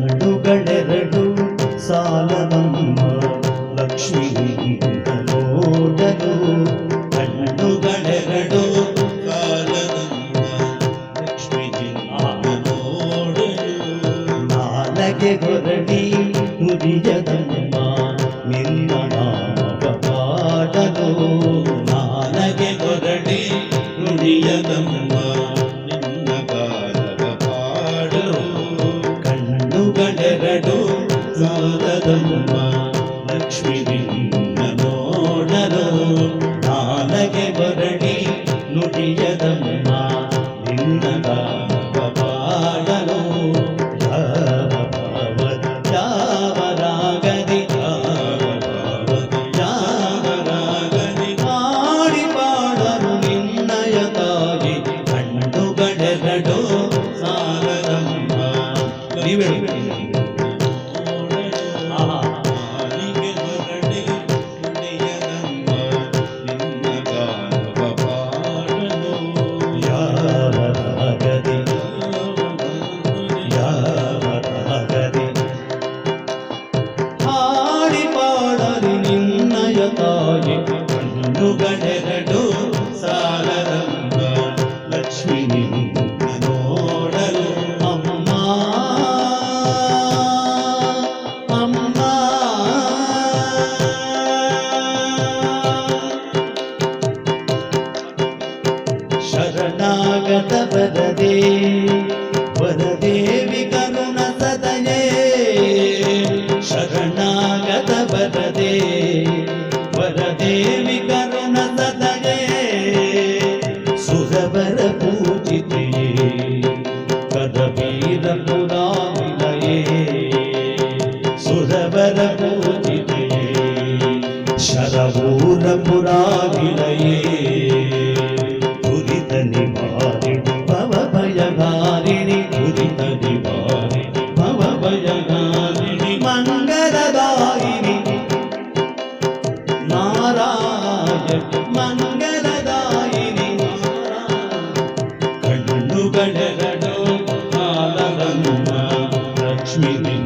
ಕಣ್ಣುಗಳೆರಡು ಸಾಲದಮ್ಮ ಲಕ್ಷ್ಮೀ ನೋಡಲು ಕಣ್ಣುಗಳೆರಡು ಕಾಲದಮ್ಮ ಲಕ್ಷ್ಮೀ ನೋಡಲು ನಾಲಗೆ ಹೊರಡಿ ನುಡಿಯದಮ್ಮ ಸಾಲದಮ್ಮ ಲಕ್ಷ್ಮೀ ನಿನ್ನ ನೋಡಲು ಹೊರಡಿ ನುಡಿಯದಮ್ಮ ನಿನ್ನ ಪಾಡಲು ಯಾವ ಭಾವ ಯಾವ ರಾಗದಿ ಯಾವ ಭಾವದಿ ಯಾವ ರಾಗದಿ ಶರಣಾಗತ ವರದೆ ವರದೇವಿ ಕರುಣ ಸದಯೇ ಶರಣಾಗತ ವರದೆ ವರದೇವಿ ಕರುಣ ಸದಯೇ ಸುರವರ ಪೂಜಿತೆಯೇ ಕದವೀರ ಪುರಾವಿಲಯೇ సురవర పూజితే శరవూర పురాభిలయే దురిత నివారి భవ భయగారిణి దురిత నివారి భవ me